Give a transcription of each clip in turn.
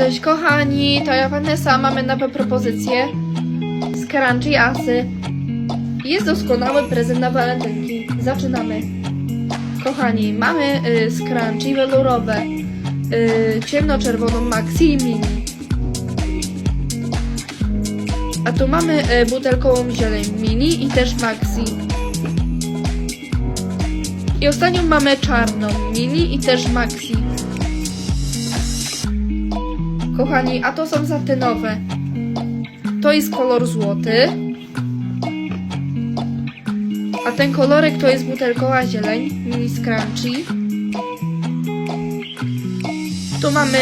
Cześć kochani, to ja Vanessa, mamy nowe propozycje z Crunchy Asy. Jest doskonały prezent na walentynki. Zaczynamy. Kochani, mamy y, z welurowe y, ciemnoczerwoną Maxi i Mini. A tu mamy y, butelkową zieleń Mini i też Maxi. I ostatnią mamy czarną Mini i też Maxi. Kochani, a to są satynowe. To jest kolor złoty. A ten kolorek to jest butelkowa zieleń, mini scrunchy. Tu mamy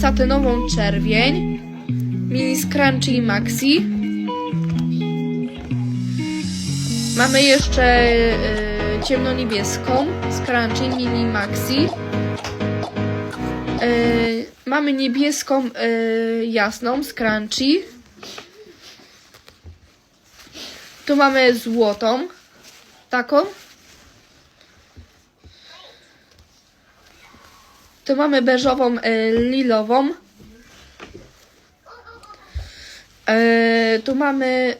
satynową czerwień, mini scrunchy maxi. Mamy jeszcze y, ciemnoniebieską scrunchy mini maxi. Mamy niebieską y, jasną scrunchy. Tu mamy złotą taką. Tu mamy beżową y, lilową. Y, tu mamy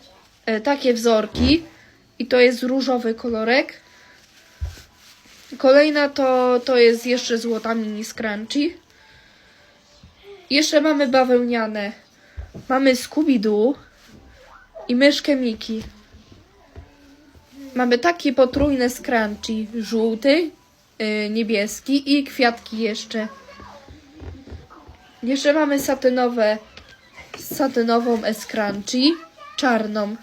takie wzorki i to jest różowy kolorek. Kolejna to, to jest jeszcze złota mini scrunchy. Jeszcze mamy bawełniane. Mamy Scooby-Doo i myszkę Miki. Mamy takie potrójne scrunchy. Żółty, yy, niebieski i kwiatki jeszcze. Jeszcze mamy satynowe, satynową scrunchy, czarną.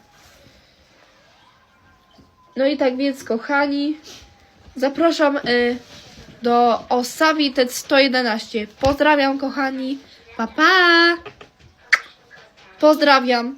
No i tak więc, kochani, zapraszam y, do Osawi TED 111. Pozdrawiam, kochani. Pa, pa! Pozdrawiam.